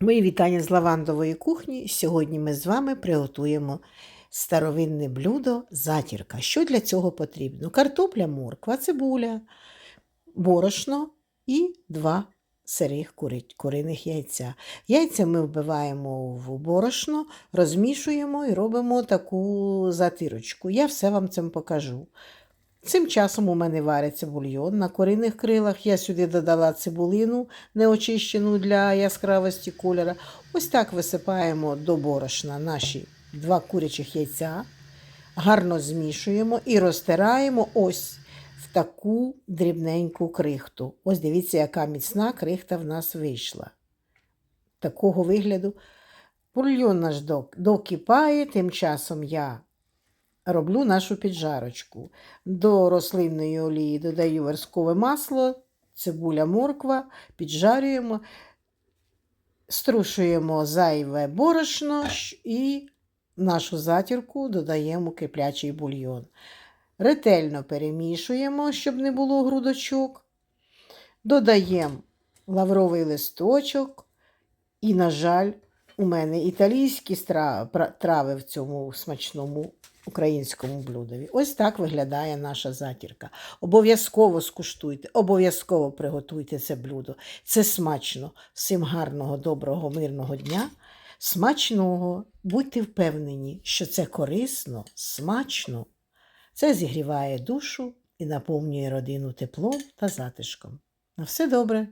Мої вітання з лавандової кухні. Сьогодні ми з вами приготуємо старовинне блюдо затірка. Що для цього потрібно? Картопля, морква, цибуля, борошно і два сирих куриних яйця. Яйця ми вбиваємо в борошно, розмішуємо і робимо таку затирочку. Я все вам цим покажу. Цим часом у мене вариться бульйон на куриних крилах. Я сюди додала цибулину, неочищену для яскравості кольора. Ось так висипаємо до борошна наші два курячих яйця, гарно змішуємо і розтираємо ось в таку дрібненьку крихту. Ось дивіться, яка міцна крихта в нас вийшла. Такого вигляду. Бульйон наш док- докипає, тим часом я роблю нашу піджарочку. До рослинної олії додаю вершкове масло, цибуля, морква, піджарюємо, струшуємо зайве борошно і нашу затірку додаємо киплячий бульйон. Ретельно перемішуємо, щоб не було грудочок. Додаємо лавровий листочок. І, на жаль, у мене італійські трави в цьому смачному українському блюдові. Ось так виглядає наша затірка. Обов'язково скуштуйте, обов'язково приготуйте це блюдо. Це смачно. Всім гарного, доброго, мирного дня. Смачного. Будьте впевнені, що це корисно, смачно. Це зігріває душу і наповнює родину теплом та затишком. На все добре!